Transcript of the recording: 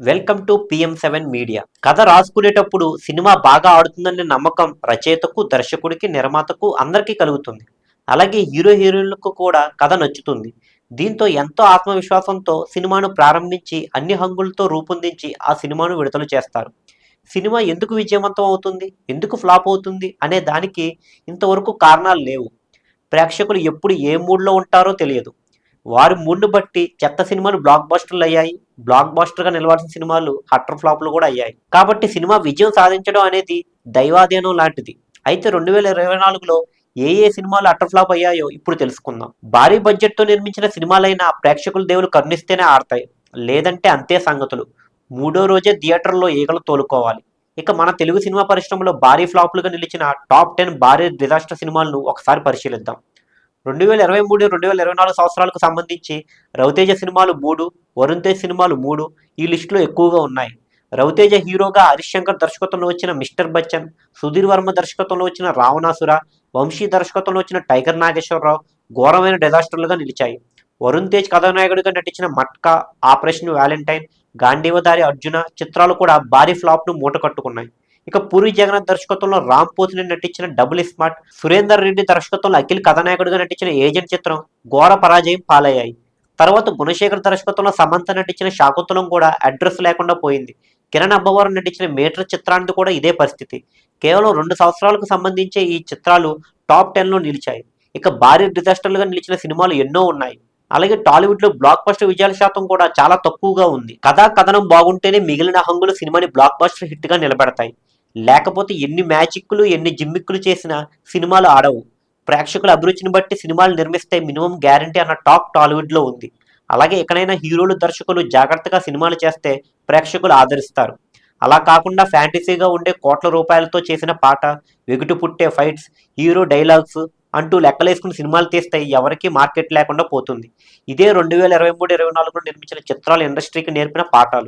Welcome to PM seven media. కథ రాసుకునేటప్పుడు cinema బాగా ఆడుతుందనే నమ్మకం రచయితకు దర్శకుడికి నిర్మాతకు అందరికీ కలుగుతుంది. అలాగే హీరో హీరోయిన్లకు కూడా కథ నచ్చుతుంది. దీంతో ఎంతో ఆత్మవిశ్వాసంతో సినిమాను ప్రారంభించి అన్ని హంగులతో రూపొందించి ఆ సినిమాను విడుదల చేస్తారు. సినిమా ఎందుకు విజయవంతం అవుతుంది? ఎందుకు ఫ్లాప్ అవుతుంది? అనే దానికి ఇంతవరకు కారణాలు లేవు. ప్రేక్షకులు ఎప్పుడు ఏ మూడ్లో ఉంటారో తెలియదు. వారి మూడ్ని బట్టి చెత్త సినిమాలు బ్లాక్ బస్టర్లు అయ్యాయి. బ్లాక్ బస్టర్గా నిలవాల్సిన సినిమాలు హట్టర్ ఫ్లాప్లు కూడా అయ్యాయి. కాబట్టి సినిమా విజయం సాధించడం అనేది దైవాధీనం లాంటిది. అయితే రెండు వేల ఇరవై నాలుగులో ఏ ఏ సినిమాలు అట్టర్ ఫ్లాప్ అయ్యాయో ఇప్పుడు తెలుసుకుందాం. భారీ బడ్జెట్తో నిర్మించిన సినిమాలైనా ప్రేక్షకుల దేవులు కరుణిస్తేనే ఆడతాయి. లేదంటే అంతే సంగతులు. మూడో రోజే థియేటర్లో ఈగలు తోలుకోవాలి. ఇక మన తెలుగు సినిమా పరిశ్రమలో భారీ ఫ్లాప్లుగా నిలిచిన టాప్ టెన్ భారీ డిజాస్టర్ సినిమాలను ఒకసారి పరిశీలిద్దాం. రెండు వేల ఇరవై మూడు రెండు వేల ఇరవై నాలుగు సంవత్సరాలకు సంబంధించి రవితేజ సినిమాలు మూడు వరుణ్ తేజ్ సినిమాలు మూడు ఈ లిస్టులో ఎక్కువగా ఉన్నాయి. రవితేజ హీరోగా హరీష్ శంకర్ దర్శకత్వంలో వచ్చిన మిస్టర్ బచ్చన్ సుధీర్ వర్మ దర్శకత్వంలో వచ్చిన రావణాసుర వంశీ దర్శకత్వంలో వచ్చిన టైగర్ నాగేశ్వరరావు ఘోరమైన డిజాస్టర్లుగా నిలిచాయి. వరుణ్ తేజ్ కథానాయకుడిగా నటించిన మట్కా ఆపరేషన్ వ్యాలంటైన్ గాంధీవదారి అర్జున చిత్రాలు కూడా భారీ ఫ్లాప్ను మూట కట్టుకున్నాయి ఇక పూరి జగన్నాథ్ దర్శకత్వంలో రామ్ పోతిని నటించిన డబుల్ స్మార్ట్ సురేందర్ రెడ్డి దర్శకత్వంలో అఖిల్ కథానాయకుడిగా నటించిన ఏజెంట్ చిత్రం ఘోర పరాజయం పాలయ్యాయి. తర్వాత గుణశేఖర్ దర్శకత్వంలో సమంత నటించిన శాకుంతలం కూడా అడ్రస్ లేకుండా పోయింది. కిరణ్ అబ్బవారు నటించిన మీటర్ చిత్రానికి కూడా ఇదే పరిస్థితి. కేవలం రెండు సంవత్సరాలకు సంబంధించే ఈ చిత్రాలు టాప్ టెన్లో నిలిచాయి. ఇక భారీ డిజాస్టర్లుగా నిలిచిన సినిమాలు ఎన్నో ఉన్నాయి. అలాగే టాలీవుడ్లో బ్లాక్ బస్టర్ విజయాల శాతం కూడా చాలా తక్కువగా ఉంది. కథా కథనం బాగుంటేనే మిగిలిన హంగులు సినిమాని బ్లాక్ బస్టర్ హిట్గా నిలబెడతాయి. లేకపోతే ఎన్ని మ్యాజిక్లు ఎన్ని జిమ్మిక్లు చేసినా సినిమాలు ఆడవు. ప్రేక్షకుల అభిరుచిని బట్టి సినిమాలు నిర్మిస్తే మినిమం గ్యారంటీ అన్న టాక్ టాలీవుడ్లో ఉంది. అలాగే ఎక్కడైనా హీరోలు దర్శకులు జాగ్రత్తగా సినిమాలు చేస్తే ప్రేక్షకులు ఆదరిస్తారు. అలా కాకుండా ఫ్యాంటసీగా ఉండే కోట్ల రూపాయలతో చేసిన పాట వెగుటు పుట్టే ఫైట్స్ హీరో డైలాగ్స్ అంటూ లెక్కలేసుకుని సినిమాలు తీస్తే ఎవరికీ మార్కెట్ లేకుండా పోతుంది. ఇదే రెండు వేల ఇరవై మూడు ఇరవై నాలుగులో నిర్మించిన చిత్రాలు ఇండస్ట్రీకి నేర్పిన పాఠాలు.